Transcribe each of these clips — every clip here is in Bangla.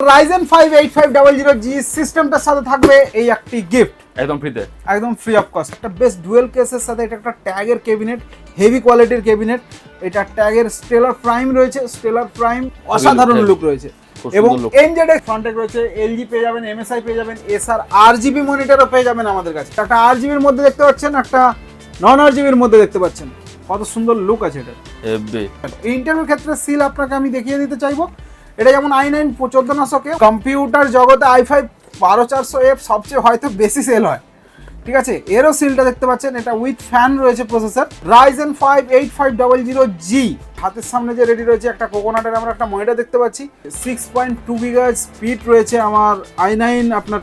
Ryzen five eight five double zero G সিস্টেমটার সাথে থাকবে এই একটি গিফট একদম ফ্রিতে একদম ফ্রি অফ কস্ট একটা বেস্ট ডুয়েল কেসের সাথে এটা একটা ট্যাগের ক্যাবিনেট হেভি কোয়ালিটির ক্যাবিনেট এটা ট্যাগের স্টেলার প্রাইম রয়েছে স্টেলার প্রাইম অসাধারণ লুক রয়েছে। খুব এবং। এনজেড ফ্রন্টেক রয়েছে এলজি পেয়ে যাবেন এমএসআই পেয়ে যাবেন এসআর আর জিবি মনিটরও পেয়ে যাবেন আমাদের কাছে। একটা আর জিবির মধ্যে দেখতে পাচ্ছেন একটা নন আর জিবির মধ্যে দেখতে পাচ্ছেন। কত সুন্দর লুক আছে এটা। ইন্টারভিউ ক্ষেত্রে সিল আপনাকে আমি দেখিয়ে দিতে চাইব। এটা যেমন আই নাইন চোদ্দ নশোকে কম্পিউটার জগতে আই ফাইভ বারো চারশো এফ সবচেয়ে হয়তো বেশি সেল হয়। ঠিক আছে? এরও সিলটা দেখতে পাচ্ছেন, এটা উইথ ফ্যান রয়েছে processor Ryzen five eight five double zero G হাতের সামনে যে রেডি রয়েছে একটা কোকোনাটের আমরা একটা মনিটর দেখতে পাচ্ছি। সিক্স পয়েন্ট টু গিগার স্পিড রয়েছে আমার আই নাইন আপনার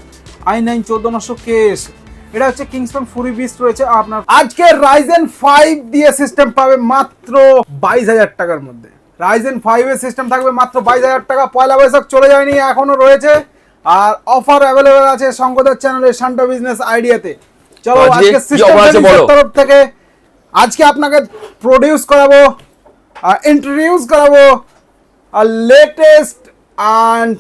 আই নাইন চোদ্দ নশো কেস এটা হচ্ছে কিংস্টন ফুরি বিস্ট রয়েছে, আপনার আজকে রাইজেন ফাইভ দিয়ে সিস্টেম পাবে মাত্র বাইশ হাজার টাকার মধ্যে। রাইজেন ফাইভ এর সিস্টেম থাকবে মাত্র বাইশ হাজার টাকা। পয়লা বৈশাখ চলে যায়নি এখনও রয়েছে। আর অফার অ্যাভেলেবেল আছে শঙ্কদার চ্যানেলে শান্টা বিজনেস আইডিয়াতে চলো আজকে সিস্টেম? তরফ থেকে আজকে আপনাকে প্রডিউস করাবো ইন্ট্রোডিউস করাবো আর লেটেস্ট অ্যান্ড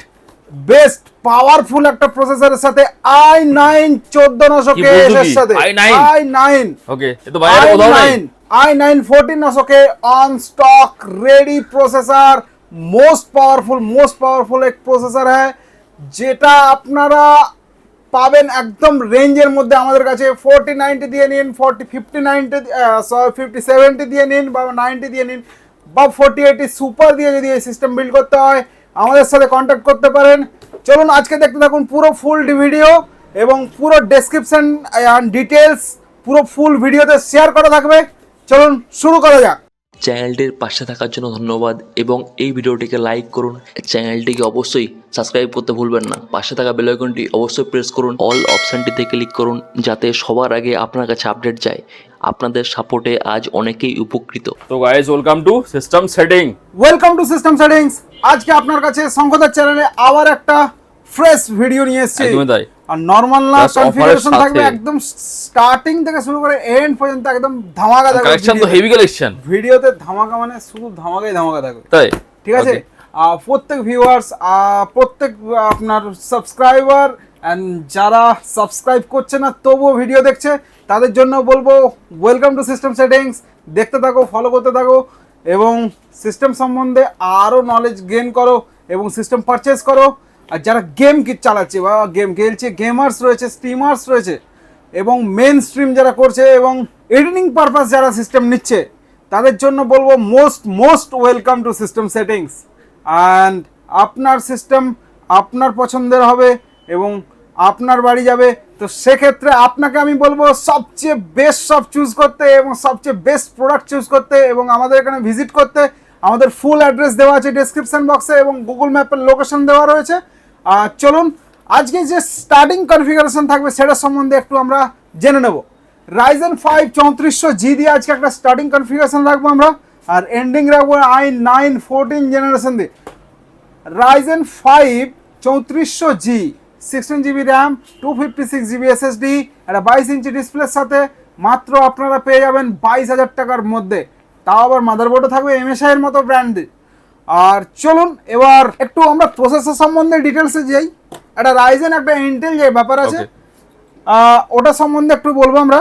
বেস্ট পাওয়ারফুল একটা প্রসেসরের সাথে আই নাইন চোদ্দ নশো কি কে? বলছো এর? সাথে। i9? আই নাইন ওকে এ তো বাইরে কোথাও নাই। i nine fourteen অশোকে on stock ready processor most powerful most powerful এক প্রসেসর হ্যাঁ যেটা আপনারা পাবেন একদম রেঞ্জের মধ্যে আমাদের কাছে ফোরটি নাইনটি দিয়ে নিন forty fifty ninety fifty seventy দিয়ে নিন বা নাইনটি দিয়ে নিন বা ফোরটি এইটি সুপার দিয়ে যদি এই সিস্টেম বিল্ড করতে হয়, আমাদের সাথে কন্ট্যাক্ট করতে পারেন। চলুন আজকে দেখতে থাকুন পুরো ফুল ভিডিও এবং পুরো ডেসক্রিপশান ডিটেলস পুরো ফুল ভিডিওতে শেয়ার করা থাকবে। চলুন শুরু করা যাক। চ্যানেলটির পাশে থাকার জন্য ধন্যবাদ এবং এই ভিডিওটিকে লাইক করুন। চ্যানেলটিকে অবশ্যই সাবস্ক্রাইব করতে ভুলবেন না। পাশে থাকা বেল আইকনটি অবশ্যই প্রেস করুন। অল অপশানটিতে ক্লিক করুন যাতে সবার আগে আপনার কাছে আপডেট যায়। আপনাদের সাপোর্টে আজ অনেকেই উপকৃত। তো guys welcome to system setting welcome to system settings আজকে আপনার কাছে শঙ্কদার চ্যানেলে আবার একটা ফ্রেশ ভিডিও নিয়ে এসেছি। একদমই তাই। আর নর্মাল না কনফিগারেশন থাকবে একদম স্টার্টিং থেকে শুরু করে এন্ড পর্যন্ত একদম ধামাকা থাকবে কালেকশন তো হেভি কালেকশন ভিডিওতে ধামাকা মানে শুধু ধামাকাই ধামাকা থাকবে তাই? ঠিক আছে. প্রত্যেক ভিউয়ার্স প্রত্যেক আপনার সাবস্ক্রাইবার যারা সাবস্ক্রাইব করছে না তবুও ভিডিও দেখছে। তাদের জন্য বলব ওয়েলকাম টু সিস্টেম সেটিংস দেখতে থাকো ফলো করতে থাকো এবং সিস্টেম সম্বন্ধে আরও নলেজ গেইন করো এবং সিস্টেম পারচেস করো। আর যারা গেম কি চালাচ্ছে, বা গেম খেলছে গেমার্স রয়েছে স্ট্রিমার্স রয়েছে, এবং মেন স্ট্রিম যারা করছে, এবং এডিটিং পারপাস যারা সিস্টেম নিচ্ছে, তাদের জন্য বলব most most welcome to system settings and আপনার সিস্টেম আপনার পছন্দের হবে, এবং আপনার বাড়ি যাবে। তো সেক্ষেত্রে আপনাকে আমি বলব সবচেয়ে বেস্ট সব চুজ করতে, এবং সবচেয়ে বেস্ট প্রোডাক্ট চুজ করতে, এবং আমাদের এখানে ভিজিট করতে, আমাদের ফুল অ্যাড্রেস দেওয়া আছে ডেসক্রিপশন বক্সে এবং গুগল ম্যাপের লোকেশন দেওয়া রয়েছে। চলুন, আজকে যে স্টার্টিং কনফিগারেশন থাকবে সেটা সম্বন্ধে একটু আমরা জেনে নেব। রাইজেন ফাইভ চৌত্রিশশো জি দিয়ে আজকে একটা স্টার্টিং কনফিগারেশন রাখব আমরা, আর এন্ডিং রাখব আই নাইন ফোরটিন জেনারেশন দিয়ে। রাইজেন ফাইভ চৌত্রিশশো G sixteen GB RAM two fifty six GB SSD একটা বাইশ ইঞ্চি ডিসপ্লের সাথে, মাত্র আপনারা পেয়ে যাবেন বাইশ হাজার টাকার মধ্যে। তাও আবার মাদারবোর্ডও থাকবে এমএসআই এর মতো ব্র্যান্ডে আর চলুন এবার একটু আমরা প্রসেসর সম্বন্ধে ডিটেলসে যাই একটা রাইজেন একটা ইন্টেল যে ব্যাপার আছে. ওটা সম্বন্ধে একটু বলব আমরা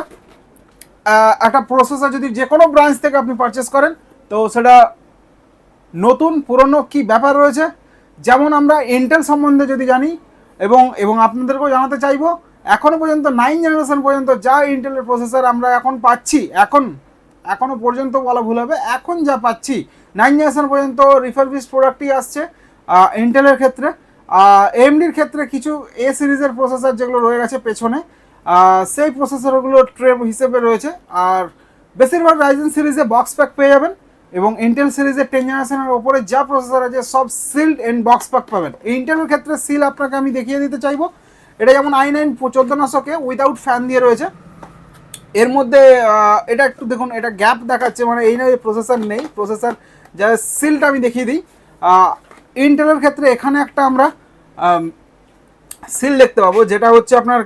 একটা প্রসেসর যদি যে কোনো ব্রাঞ্চ থেকে আপনি পারচেস করেন তো সেটা নতুন পুরনো কি ব্যাপার রয়েছে যেমন আমরা ইন্টেল সম্বন্ধে যদি জানি এবং এবং আপনাদেরকেও জানাতে চাইব এখনও পর্যন্ত নাইন জেনারেশন পর্যন্ত যা ইন্টেলের প্রসেসর আমরা এখন পাচ্ছি এখন এখনও পর্যন্ত বলা ভুল হবে এখন যা পাচ্ছি নাইন জেনারেশন পর্যন্ত রিফারবিশ প্রোডাক্টই আসছে ইন্টেলের ক্ষেত্রে। এমডির ক্ষেত্রে কিছু এ সিরিজের প্রসেসর যেগুলো রয়ে গেছে পেছনে সেই প্রসেসরগুলো ট্রে হিসেবে রয়েছে। আর বেশিরভাগ রাইজেন সিরিজে বক্স প্যাক পেয়ে যাবেন এবং ইন্টেল সিরিজের টেন জেনারেশনের ওপরে যা প্রসেসর আছে সব সিল্ড এন্ড বক্স প্যাক পাবেন। ইন্টেলের ক্ষেত্রে সিল আপনাকে আমি দেখিয়ে দিতে চাইব। এটা যেমন আই নাইন চোদ্দ নশোকে উইদাউট ফ্যান দিয়ে রয়েছে। এর মধ্যে এটা একটু দেখুন, এটা গ্যাপ দেখাচ্ছে মানে এই নয় প্রসেসর নেই। প্রসেসর যা সিলটা আমি দেখিয়ে দিই। ইন্টেলের ক্ষেত্রে এখানে একটা আমরা সিল দেখতে পাবো, যেটা হচ্ছে আপনার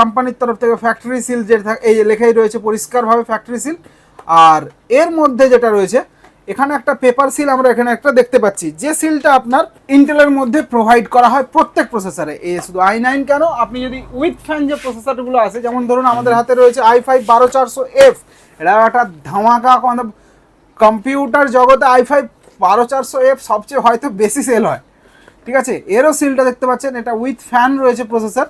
কোম্পানির তরফ থেকে ফ্যাক্টরি সিল থাক- এই লেখাই রয়েছে, পরিষ্কারভাবে ফ্যাক্টরি সিল আর এর মধ্যে যেটা রয়েছে, এখানে একটা পেপার সিল আমরা এখানে একটা দেখতে পাচ্ছি, যে সিলটা আপনার ইন্টেলের মধ্যে প্রোভাইড করা হয় প্রত্যেক প্রসেসরে এ শুধু আই নাইন কেন? আপনি যদি উইথ ফ্যান যে প্রসেসরগুলো আছে, যেমন ধরুন আমাদের হাতে রয়েছে আই ফাইভ বারো চারশো এফ এটা একটা ধামাকা কম্পিউটার জগতে আই ফাইভ বারো চারশো এফ সবচেয়ে হয়তো বেশি সেল হয়। ঠিক আছে? এরও সিলটা দেখতে পাচ্ছেন। এটা উইথ ফ্যান রয়েছে প্রসেসর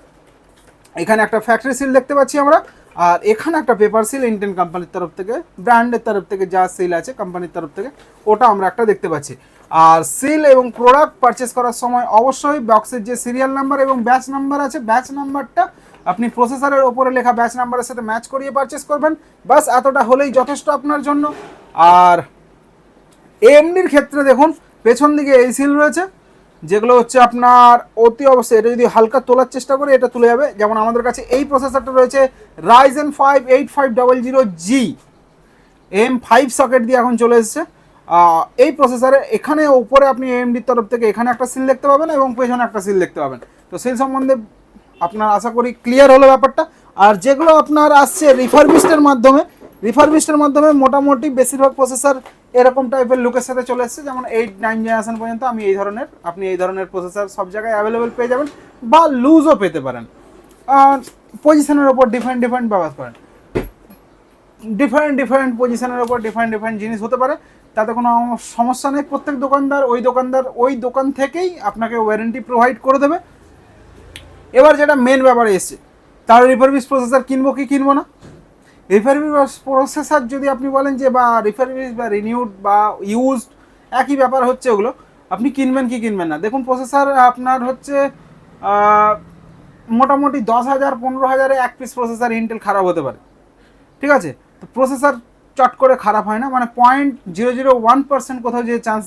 এখানে একটা ফ্যাক্টরি সিল দেখতে পাচ্ছি আমরা। আর এখানে একটা পেপার সিল ইন্ডিয়ান কোম্পানির তরফ থেকে ব্র্যান্ডের তরফ থেকে যা সিল আছে কোম্পানির তরফ থেকে, ওটা আমরা একটা দেখতে পাচ্ছি। আর সিল এবং প্রোডাক্ট পারচেস করার সময় অবশ্যই বক্সের যে সিরিয়াল নাম্বার এবং ব্যাচ নাম্বার আছে ব্যাচ নাম্বারটা আপনি প্রসেসরের ওপরে লেখা ব্যাচ নাম্বারের সাথে ম্যাচ করিয়ে পারচেস করবেন। বাস এতটা হলেই যথেষ্ট আপনার জন্য। আর এমডির ক্ষেত্রে দেখুন, পেছন দিকে এই সিল রয়েছে, যেগুলো হচ্ছে আপনার অতি অবশ্যই, এটা যদি হালকা তোলার চেষ্টা করে, এটা তুলে যাবে। যেমন আমাদের কাছে এই প্রসেসরটা রয়েছে Ryzen five eight five double zero G M five socket দিয়ে এখন চলে এসেছে। এই প্রসেসরে এখানে উপরে আপনি এমডির তরফ থেকে এখানে একটা সিল দেখতে পাবেন এবং পেছনে একটা সিল দেখতে পাবেন। তো সিল সম্বন্ধে আপনার আশা করি ক্লিয়ার হলো ব্যাপারটা। আর যেগুলো আপনার আসছে রিফারবিস্টের মাধ্যমে রিফারবিস্টের মাধ্যমে মোটামুটি বেশিরভাগ প্রসেসর এরকম টাইপের লুকের সাথে চলে এসেছে। যেমন এইট নাইন জেনারেশন পর্যন্ত আমি এই ধরনের, আপনি এই ধরনের প্রসেসর সব জায়গায় অ্যাভেলেবেল পেয়ে যাবেন বা লুজও পেতে পারেন। আর পজিশনের ওপর ডিফারেন্ট ডিফারেন্ট ব্যবহার করেন। ডিফারেন্ট ডিফারেন্ট পজিশনের ওপর ডিফারেন্ট ডিফারেন্ট জিনিস হতে পারে। তাতে কোনো সমস্যা নেই। প্রত্যেক দোকানদার ওই দোকানদার ওই দোকান থেকেই আপনাকে ওয়ারেন্টি প্রোভাইড করে দেবে। এবার যেটা মেন ব্যাপারে এসছে, তার রিফারবিস প্রসেসর কিনবো কি কিনবো না? রিফারবিস প্রসেসর যদি আপনি বলেন যে বা রিফারবিস বা রিনিউড বা ইউজড একই ব্যাপার হচ্ছে ওগুলো, আপনি কিনবেন কি কিনবেন না। দেখুন প্রসেসর আপনার হচ্ছে মোটামুটি দশ হাজার, পনেরো হাজারে এক পিস প্রসেসর ইন্টেল খারাপ হতে পারে। ঠিক আছে? তো প্রসেসর চট করে খারাপ হয় না। মানে point zero zero one percent কোথাও যে চান্স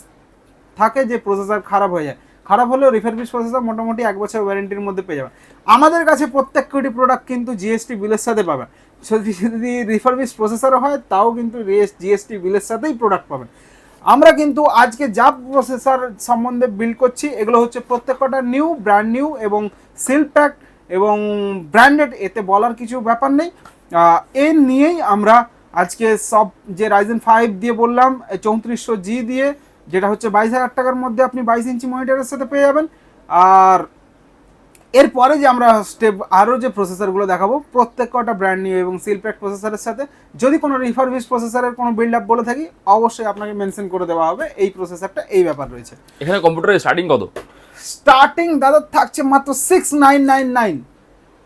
থাকে যে প্রসেসর খারাপ হয়ে যায়। খারাপ হলেও রিফারবিশ প্রসেসর মোটামুটি এক বছর ওয়ারেন্টির মধ্যে পেয়ে যাবেন। আমাদের কাছে প্রত্যেক প্রত্যেকটি প্রোডাক্ট কিন্তু জিএসটি বিলের সাথে পাবেন। যদি যদি রিফারবিশ প্রসেসর হয়, তাও কিন্তু জিএসটি বিলের সাথেই প্রোডাক্ট পাবেন। আমরা কিন্তু আজকে যা প্রসেসর সম্বন্ধে বিল্ড করছি, এগুলো হচ্ছে প্রত্যেকটা নিউ ব্র্যান্ড নিউ এবং সিল প্যাক এবং ব্র্যান্ডেড এতে বলার কিছু ব্যাপার নেই। এর নিয়েই আমরা আজকে সব যে রাইজেন ফাইভ দিয়ে বললাম, চৌত্রিশশো জি দিয়ে যেটা হচ্ছে বাইশ হাজার টাকার মধ্যে আপনি বাইশ ইঞ্চি মনিটরের সাথে পেয়ে যাবেন। আর এরপরে যে আমরা স্টেপ আরও যে প্রসেসরগুলো দেখাবো প্রত্যেক কটা ব্র্যান্ড নিউ এবং সিলপ্যাক প্রসেসরের সাথে যদি কোনো রিফারবিশ প্রসেসরের কোনো বিল্ড আপ বলে থাকি অবশ্যই আপনাকে মেনশন করে দেওয়া হবে এই প্রসেসরটা এই ব্যাপার রয়েছে। এখানে কম্পিউটারের স্টার্টিং কত? স্টার্টিং দাদা থাকছে মাত্র six nine nine nine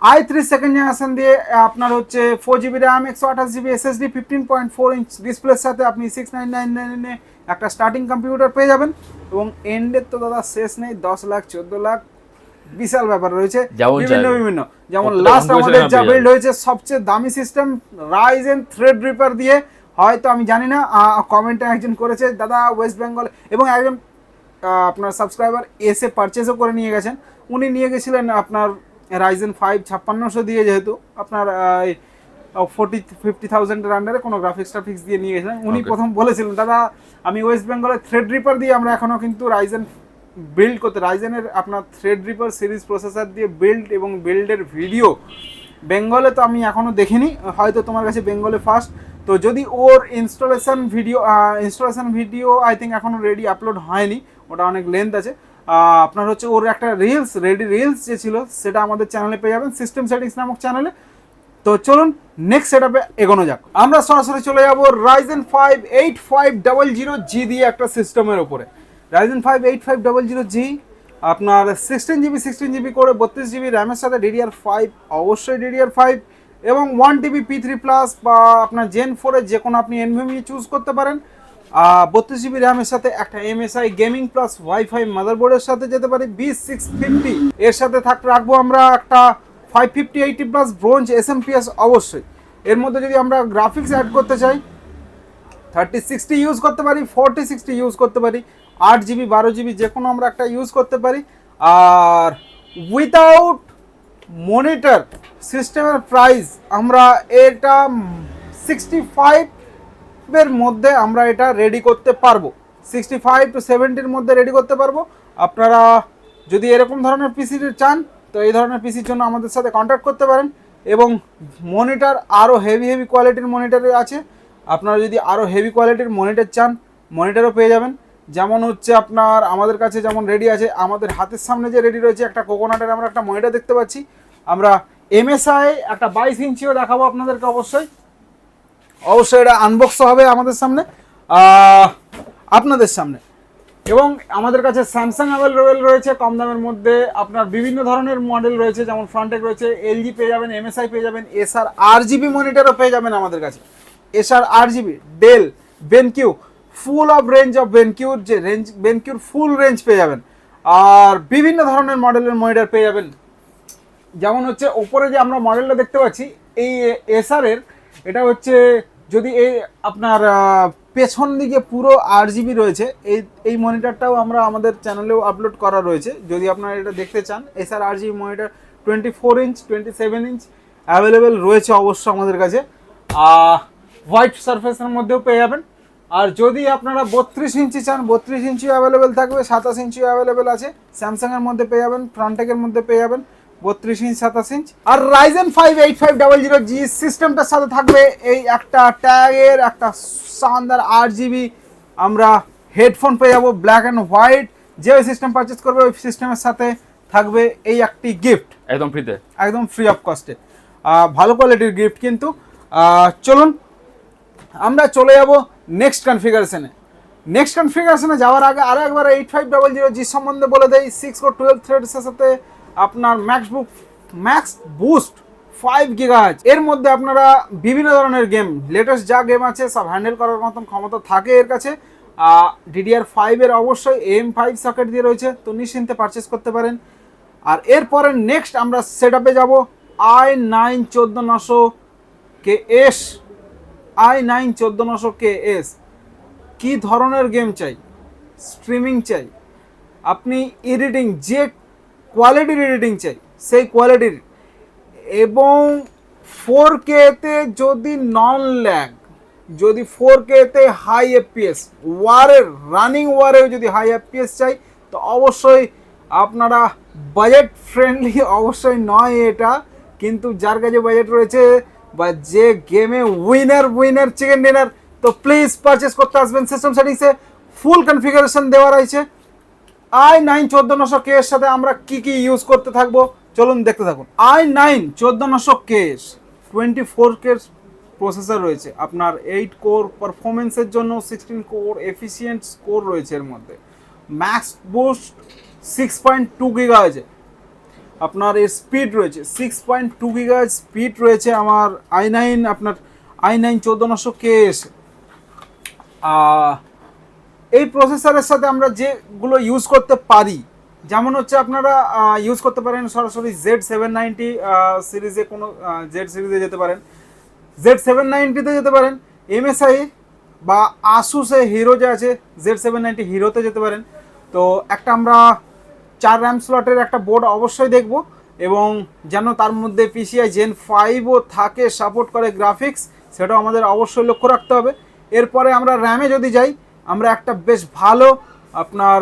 I three second generation দিয়ে আপনার হচ্ছে ফোর জিবি র্যাম একশো আঠাশ GB SSD fifteen point four inch ডিসপ্লের সাথে আপনি সিক্স নাইন নাইন নাইনে একটা স্টার্টিং কম্পিউটার পেয়ে যাবেন এবং এন্ডের তো দাদা শেষ নেই দশ লাখ চোদ্দ লাখ। বিশাল ব্যাপার রয়েছে। বিভিন্ন। বিভিন্ন। যেমন লাস্ট আমাদের যা বিল্ড হয়েছে সবচেয়ে দামি সিস্টেম রাইজেন থ্রেড রিপার দিয়ে। হয়তো আমি জানি না কমেন্টে একজন করেছে দাদা ওয়েস্ট বেঙ্গল এবং একজন আপনার সাবস্ক্রাইবার এসে পারচেজও করে নিয়ে গেছেন। উনি নিয়ে গেছিলেন আপনার রাইজেন ফাইভ ছাপ্পান্নশো দিয়ে যেহেতু। আপনার ফোর্টি ফিফটি থাউজেন্ডের আন্ডারে কোনো গ্রাফিক্স ট্রাফিক্স দিয়ে নিয়ে গেছিলেন উনি প্রথম বলেছিলেন দাদা আমি ওয়েস্ট বেঙ্গলের থ্রেড রিপার দিয়ে আমরা এখনও কিন্তু রাইজেন বিল্ড করতে রাইজেনের আপনার থ্রেড রিপার সিরিজ প্রসেসর দিয়ে বিল্ড এবং বিল্ডের ভিডিও বেঙ্গলে তো আমি এখনও দেখিনি হয়তো তোমার কাছে বেঙ্গলে ফার্স্ট তো যদি ওর installation video installation video I think এখনও রেডি আপলোড হয়নি ওটা অনেক লেন্থ আছে আপনার হচ্ছে ওর একটা রিলস রেডি রিলস যে ছিল সেটা আমাদের চ্যানেলে পেয়ে যাবেন সিস্টেম সেটিংস নামক চ্যানেলে তো চলুন নেক্সট সেটআপে এগোনো যাক। আমরা সরাসরি চলে যাব Ryzen five eight five double zero G দিয়ে একটা সিস্টেমের উপরে। Ryzen five eight five double zero G আপনার সিক্সটিন জিবি সিক্সটিন জিবি করে বত্রিশ জিবি র্যামের সাথে ডিডিআর ফাইভ অবশ্যই ডিডিআর ফাইভ এবং one TB P three plus বা আপনার জেন ফোরের যে কোনো আপনি এনভিএমই চুজ করতে পারেন। আর বত্রিশ জিবি র্যামের সাথে একটা এমএসআই গেমিং প্লাস ওয়াইফাই মাদারবোর্ডের সাথে যেতে পারি। বিশ সিক্স ফিফটি এর সাথে থাক রাখব আমরা একটা five fifty eighty plus bronze S M অবশ্যই। এর মধ্যে যদি আমরা গ্রাফিক্স অ্যাড করতে চাই থার্টি সিক্সটি ইউজ করতে পারি ফোরটি সিক্সটি ইউজ করতে পারি আট জিবি বারো জিবি যে কোনো আমরা একটা ইউজ করতে পারি। আর উইদাউট মনিটর সিস্টেমের প্রাইস আমরা এটা সিক্সটি ফাইভের মধ্যে আমরা এটা রেডি করতে পারব। সিক্সটি ফাইভ টু সেভেন্টির মধ্যে রেডি করতে পারব। আপনারা যদি এরকম ধরনের পিসি চান তো এই ধরনের পিসির জন্য আমাদের সাথে কন্ট্যাক্ট করতে পারেন এবং মনিটর আরও হেভি হেভি কোয়ালিটির মনিটর আছে। আপনারা যদি আরও হেভি কোয়ালিটির মনিটর চান মনিটরও পেয়ে যাবেন। যেমন হচ্ছে আপনার, আমাদের কাছে যেমন রেডি আছে, আমাদের হাতের সামনে যে রেডি রয়েছে, একটা কোকোনাটের আমরা একটা মনিটর দেখতে পাচ্ছি। আমরা এমএসআই একটা বাইশ ইঞ্চিও দেখাবো আপনাদেরকে অবশ্যই। অবশ্যই এটা আনবক্স হবে আমাদের সামনে। আপনাদের সামনে। এবং আমাদের কাছে স্যামসাং অ্যাভেলেবেল রয়েছে কম দামের মধ্যে। আপনার বিভিন্ন ধরনের মডেল রয়েছে, যেমন ফ্রন্টেক রয়েছে এলজি পেয়ে যাবেন এমএসআই পেয়ে যাবেন এসআর আর জিবি মনিটরও পেয়ে যাবেন আমাদের কাছে। SR R GB Dell BenQ full of range of বেনকিউর যে রেঞ্জ বেনকিউর ফুল রেঞ্জ পেয়ে যাবেন। আর বিভিন্ন ধরনের মডেলের মনিটর পেয়ে যাবেন। যেমন হচ্ছে, ওপরে যে আমরা মডেলটা দেখতে পাচ্ছি, এই এসআর এর, এটা হচ্ছে যদি এই আপনার পেছন দিকে পুরো আর জিবি রয়েছে, এই এই মনিটরটাও আমরা আমাদের চ্যানেলেও আপলোড করা রয়েছে। যদি আপনারা এটা দেখতে চান এসআর আর GB monitor twenty four inch twenty seven inch available রয়েছে অবশ্য আমাদের কাছে। হোয়াইট সারফেসের মধ্যেও পেয়ে যাবেন। আর যদি আপনারা বত্রিশ ইঞ্চি চান, বত্রিশ ইঞ্চি অ্যাভেলেবেল থাকবে, সাতাশ ইঞ্চিও অ্যাভেলেবেল আছে। স্যামসাংয়ের মধ্যে পেয়ে যাবেন ফ্রন্টেকের মধ্যে পেয়ে যাবেন। বত্রিশ ইঞ্চ সাতাশ ইঞ্চ। আর Ryzen five eight five double zero G সিস্টেমটার সাথে থাকবে এই একটা ট্যাগের একটা শানদার আট জিবি আমরা হেডফোন পেয়ে যাব ব্ল্যাক অ্যান্ড হোয়াইট যে ওই সিস্টেম পারচেস করবে ওই সিস্টেমের সাথে থাকবে এই একটি গিফট একদম ফ্রিতে একদম ফ্রি অফ কস্টে ভালো কোয়ালিটির গিফট কিন্তু। চলুন আমরা চলে যাব নেক্সট কনফিগারেশনে নেক্সট কনফিগারেশনে যাওয়ার আগে আরও একবার eight five double zero G সম্বন্ধে বলে দেই। সিক্স ফোর টুয়েলভ থ্রেডসের সাথে আপনার max book max boost five gigas এর মধ্যে আপনারা বিভিন্ন ধরনের গেম লেটেস্ট যা গেম আছে, সব হ্যান্ডেল করার মতন ক্ষমতা থাকে এর কাছে। ডিডিআর ফাইভের অবশ্যই এম ফাইভ সকেট দিয়ে রয়েছে, তো নিশ্চিন্তে পারচেস করতে পারেন। আর এরপরে নেক্সট আমরা সেট আপে যাব আই নাইন চোদ্দ নশো কে এস আই নাইন চোদ্দ নশো কে এস কী ধরনের গেম চাই? স্ট্রিমিং চাই। আপনি এডিটিং যে কোয়ালিটির এডিটিং চাই, সেই কোয়ালিটির এবং ফোর কেতে যদি নন ল্যাগ যদি ফোর কেতে হাই এফপিএস ওয়ারের রানিং ওয়ারেও যদি হাই এফপিএস চাই, তো অবশ্যই আপনারা বাজেট ফ্রেন্ডলি অবশ্যই নয় এটা। কিন্তু যার কাছে বাজেট রয়েছে বা যে গেমে উইনার উইনার চিকেন ডিনার তো প্লিজ পারচেস করতে আসবেন সিস্টেম সেটিংসে ফুল কনফিগারেশন দেওয়া রয়েছে। আই নাইন চোদ্দ নশো কে এর সাথে আমরা কি কি ইউজ করতে থাকব? চলুন দেখতে থাকুন। আই নাইন চোদ্দ নশো কেস টোয়েন্টি ফোর কেস প্রসেসর রয়েছে। আপনার এইট কোর পারফরমেন্সের জন্য সিক্সটিন কোর এফিসিয়েন্ট স্কোর রয়েছে এর মধ্যে। Max boost six point two giga আছে আপনার এর স্পিড রয়েছে six point two giga speed রয়েছে আমার আই নাইন, আপনার আই নাইন চোদ্দ নশো কে এই প্রসেসরের সাথে আমরা যেগুলো ইউজ করতে পারি, যেমন হচ্ছে আপনারা ইউজ করতে পারেন সরাসরি জেড সেভেন নাইনটি সিরিজে কোনো জেড সিরিজে যেতে পারেন। জেড সেভেন নাইনটিতে যেতে পারেন এমএসআই বা আসুসে হিরো যে আছে জেড সেভেন নাইনটি হিরোতে যেতে পারেন। তো একটা আমরা চার র্যাম স্লটের একটা বোর্ড অবশ্যই দেখব এবং যেন তার মধ্যে পিসিআই জেন ফাইভও থাকে সাপোর্ট করে গ্রাফিক্স সেটাও আমাদের অবশ্যই লক্ষ্য রাখতে হবে। এরপরে আমরা র্যামে যদি যাই আমরা একটা বেশ ভালো আপনার,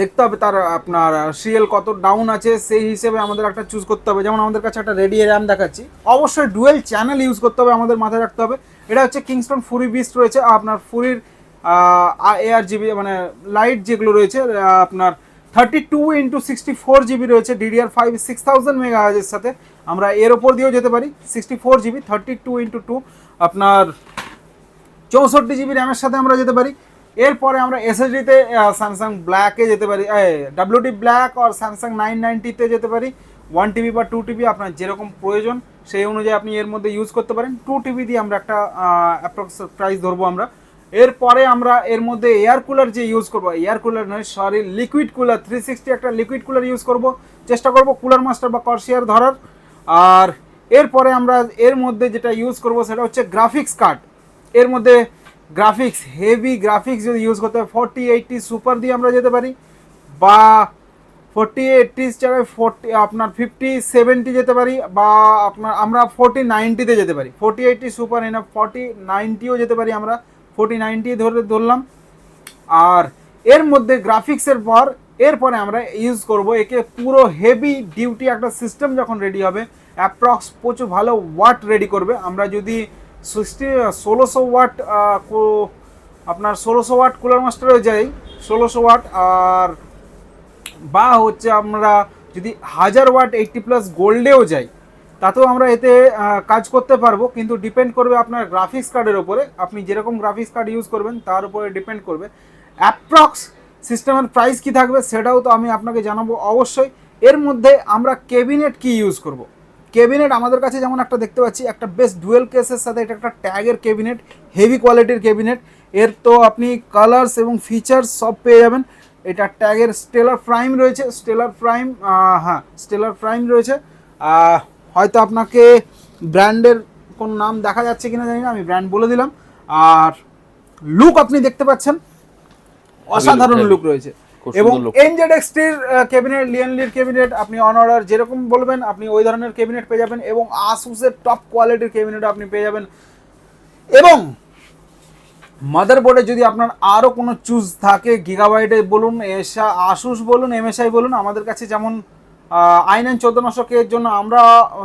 দেখতে হবে তার আপনার সিএল কত ডাউন আছে, সেই হিসেবে আমাদের একটা চুজ করতে হবে। যেমন আমাদের কাছে একটা রেডি র্যাম দেখাচ্ছি। অবশ্যই ডুয়েল চ্যানেল ইউজ করতে হবে, আমাদের মাথায় রাখতে হবে। এটা হচ্ছে কিংস্টন ফুরি বিস্ট রয়েছে আপনার ফুরির এআর জিবি মানে লাইট যেগুলো রয়েছে আপনার thirty two into sixty four GB রয়েছে ডিডিআর ফাইভ সিক্স থাউজেন্ড মেগাহাজের সাথে। আমরা এর ওপর দিয়েও যেতে পারি sixty four GB thirty two into two আপনার চৌষট্টি জিবি র্যামের সাথে আমরা যেতে পারি। এরপরে আমরা এসএসডিতে স্যামসাং ব্ল্যাকে যেতে পারি ডাব্লিউটি ব্ল্যাক আর স্যামসাং নাইন নাইনটিতে যেতে পারি। ওয়ান টিবি বা টু টিবি আপনার যেরকম প্রয়োজন, সেই অনুযায়ী আপনি এর মধ্যে ইউজ করতে পারেন। টু টিবি দিয়ে আমরা একটা অ্যাপ্রক্স প্রাইস ধরবো আমরা। এরপরে আমরা এর মধ্যে এয়ার কুলার যে ইউজ করব এয়ার কুলার নয় sorry liquid cooler three sixty একটা লিকুইড কুলার ইউজ করব। চেষ্টা করব কুলার মাস্টার বা কর্সিয়ার ধরার। আর এরপরে আমরা এর মধ্যে যেটা ইউজ করব, সেটা হচ্ছে গ্রাফিক্স কার্ড এর মধ্যে গ্রাফিক্স হেভি গ্রাফিক্স যদি ইউজ করতে হয় ফর্টি এইটটি সুপার দিয়ে আমরা যেতে পারি বা ফোরটি এইটটিস জায়গায় ফোরটি আপনার ফিফটি সেভেন্টি যেতে পারি বা আপনার, আমরা ফোরটি নাইনটিতে যেতে পারি। ফোরটি এইটটি সুপার এনা ফর্টি নাইনটিও যেতে পারি আমরা। ফোরটি নাইনটি ধরে ধরলাম। আর এর মধ্যে গ্রাফিক্সের পর, এরপরে আমরা ইউজ করব একে পুরো হেভি ডিউটি একটা সিস্টেম যখন রেডি হবে অ্যাপ্রক্স প্রচুর ভালো ওয়াট রেডি করবে। আমরা যদি সিক্সটি ষোলোশো ওয়াট আপনার ষোলোশো ওয়াট কুলার মাস্টারও যাই, ষোলোশো ওয়াট, আর বা হচ্ছে আমরা যদি হাজার ওয়াট এইটটি প্লাস গোল্ডেও যাই, তাতেও আমরা এতে কাজ করতে পারব, কিন্তু ডিপেন্ড করবে আপনার গ্রাফিক্স কার্ডের ওপরে আপনি যেরকম গ্রাফিক্স কার্ড ইউজ করবেন, তার উপরে ডিপেন্ড করবে। অ্যাপ্রক্স সিস্টেমের প্রাইস কি থাকবে, সেটাও তো আমি আপনাকে জানাব অবশ্যই। এর মধ্যে আমরা কেবিনেট কি ইউজ করব? কেবিনেট আমাদের কাছে যেমন একটা দেখতে পাচ্ছি একটা বেশ ডুয়েল কেসের সাথে এটা একটা ট্যাগের কেবিনেট হেভি কোয়ালিটির কেবিনেট এর তো আপনি কালার্স এবং ফিচার্স সব পেয়ে যাবেন। এটা ট্যাগের স্টেলার প্রাইম রয়েছে স্টেলার প্রাইম হ্যাঁ স্টেলার প্রাইম রয়েছে। হয়তো আপনাকে ব্র্যান্ডের কোন নাম দেখা যাচ্ছে কিনা জানি না আমি ব্র্যান্ড বলে দিলাম। আর লুক আপনি দেখতে পাচ্ছেন অসাধারণ লুক রয়েছে। এবং। এনজেড এক্সটির ক্যাবিনেট লিয়ানলির ক্যাবিনেট আপনি অন অর্ডার যেরকম বলবেন আপনি ওই ধরনের ক্যাবিনেট পেয়ে যাবেন এবং আসুসের টপ কোয়ালিটির ক্যাবিনেট আপনি পেয়ে যাবেন এবং মাদারবোর্ডে যদি আপনার আরও কোনো চুজ থাকে গিগাবাইটে বলুন এসা আসুস বলুন এমএসআই বলুন আমাদের কাছে যেমন আই নাইন চোদ্দ নশোকে এর জন্য আমরা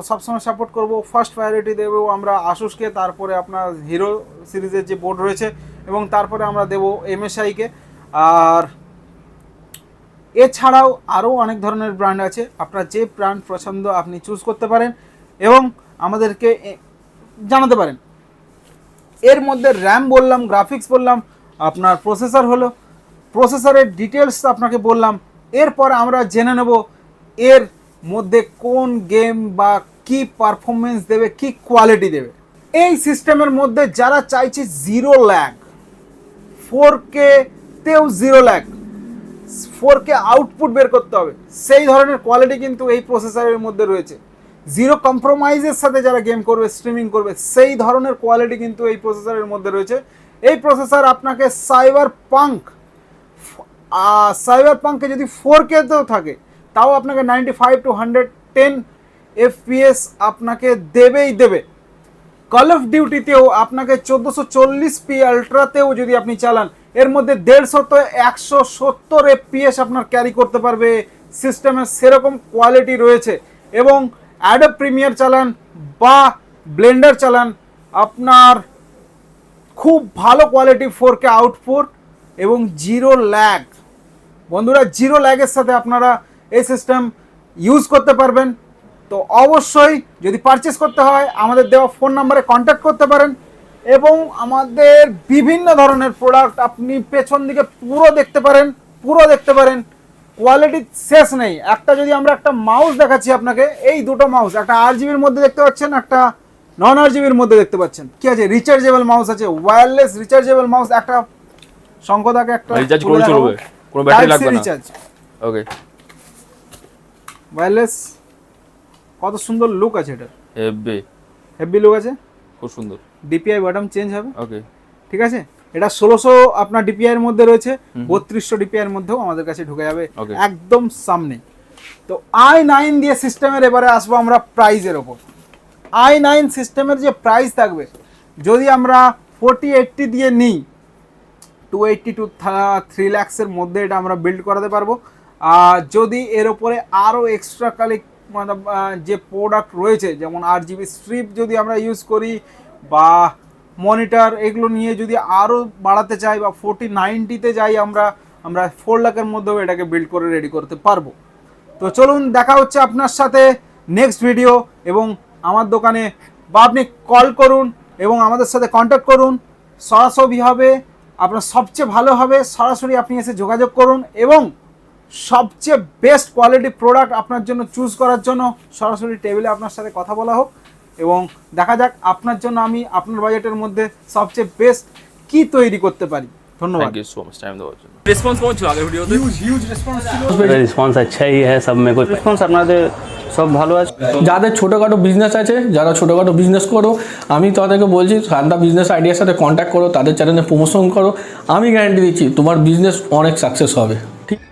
সবসময় সাপোর্ট করব ফার্স্ট প্রায়োরিটি দেবো আমরা আসুসকে তারপরে আপনার হিরো সিরিজের যে বোর্ড রয়েছে এবং তারপরে আমরা দেবো এমএসআইকে আর এছাড়াও আরও অনেক ধরনের ব্র্যান্ড আছে। আপনার যে ব্র্যান্ড পছন্দ আপনি চুজ করতে পারেন এবং আমাদেরকে জানাতে পারেন। এর মধ্যে র্যাম বললাম গ্রাফিক্স বললাম, আপনার প্রসেসর হলো। প্রসেসরের ডিটেলস আপনাকে বললাম। এরপর আমরা জেনে নেব এর মধ্যে কোন গেম বা কি পারফরমেন্স দেবে, কি কোয়ালিটি দেবে। এই সিস্টেমের মধ্যে যারা চাইছে zero lag four কেতেও zero lag four K output বের করতে হবে। সেই ধরনের কোয়ালিটি কিন্তু এই প্রসেসরের মধ্যে রয়েছে। জিরো কম্প্রোমাইজের সাথে যারা গেম করবে স্ট্রিমিং করবে, সেই ধরনের কোয়ালিটি কিন্তু এই প্রসেসরের মধ্যে রয়েছে। এই প্রসেসর আপনাকে সাইবার পাঙ্ক সাইবার পাঙ্কে যদি ফোর কেতেও থাকে, তাও আপনাকে ninety five two hundred ten FPS আপনাকে দেবেই দেবে। কল অফ ডিউটিতেও আপনাকে চোদ্দোশো চল্লিশ পি আলট্রাতেও যদি আপনি চালান এর মধ্যে দেড়শো তো একশো সত্তর এফপিএস আপনার ক্যারি করতে পারবে। সিস্টেমের সেরকম কোয়ালিটি রয়েছে। এবং অ্যাডব প্রিমিয়ার চালান বা ব্লেন্ডার চালান, আপনার খুব ভালো কোয়ালিটি ফোর কে আউটপুট এবং জিরো ল্যাগ বন্ধুরা জিরো ল্যাগের সাথে আপনারা এই সিস্টেম ইউজ করতে পারবেন। তো অবশ্যই যদি পারচেস করতে হয়, আমাদের দেওয়া ফোন নাম্বারে কন্ট্যাক্ট করতে পারেন। এবং আমাদের বিভিন্ন ধরনের প্রোডাক্ট আপনি পেছন দিকে পুরো দেখতে পারেন পুরো দেখতে পারেন কোয়ালিটি শেষ নেই। একটা যদি আমরা একটা মাউস দেখাচ্ছি আপনাকে এই দুটো মাউস একটা আর জিবির মধ্যে দেখতে পাচ্ছেন একটা নন আর জিবির মধ্যে দেখতে পাচ্ছেন। কি আছে? রিচার্জেবল মাউস আছে ওয়্যারলেস রিচার্জেবল মাউস একটা শঙ্কদাকে একটা রিচার্জ করে চলবে কোনো ব্যাটারি লাগবে না। রিচার্জ ওকে ওয়্যারলেস কত সুন্দর লুক আছে এটা। হেভি হেভি লুক আছে? খুব সুন্দর। ডিপিআই বটম চেঞ্জ হবে। ওকে ঠিক আছে? এটা ষোলোশো আপনার ডিপিআই এর মধ্যে রয়েছে বত্রিশশো ডিপিআই এর মধ্যেও আমাদের কাছে ঢুকে যাবে একদম সামনে। তো আই নাইন দিয়ে সিস্টেমের এবারে আসব আমরা প্রাইজের ওপর। আই নাইন সিস্টেমের যে প্রাইস থাকবে যদি আমরা ফোর্টি এইটটি দিয়ে নিই টু এইটটি টু থ্রি ল্যাক্সের মধ্যে এটা আমরা বিল্ড করাতে পারব। আর যদি এর ওপরে আরও এক্সট্রা কালি মানে যে প্রোডাক্ট রয়েছে যেমন আর জিবি স্ট্রিপ যদি আমরা ইউজ করি বা মনিটর এগুলো নিয়ে যদি আরও বাড়াতে চাই বা ফোর্টি নাইনটিতে যাই আমরা আমরা ফোর লাখের মধ্যেও এটাকে বিল্ড করে রেডি করতে পারব। তো চলুন দেখা হচ্ছে আপনার সাথে নেক্সট ভিডিও এবং আমার দোকানে। বা আপনি কল করুন এবং আমাদের সাথে কন্ট্যাক্ট করুন। সরাসরি হবে, আপনার সবচেয়ে ভালো হবে, সরাসরি আপনি এসে যোগাযোগ করুন এবং সবচেয়ে বেস্ট কোয়ালিটি প্রোডাক্ট আপনার জন্য চুজ করার জন্য সরাসরি টেবিলে আপনার সাথে কথা বলা হোক। এবং দেখা যাক আপনার জন্য আমি আপনার বাজেটের মধ্যে সবচেয়ে বেস্ট কি তৈরি করতে পারি। ধন্যবাদ। Thank you so much time দেওয়ার জন্য। রেসপন্স কেমন ছিল আগের ভিডিওতে? হিউজ রেসপন্স ছিল। রেসপন্স আচ্ছাই হ্যাঁ সব মে রেসপন্স আপনাদের সব ভালো আছে? যাদের ছোটোখাটো বিজনেস আছে যারা ছোটোখাটো বিজনেস করো আমি তাদেরকে বলছি শান্তা বিজনেস আইডিয়ার সাথে কন্ট্যাক্ট করো তাদের চ্যানেলে প্রমোশন করো। আমি গ্যারান্টি দিচ্ছি তোমার বিজনেস অনেক সাকসেস হবে।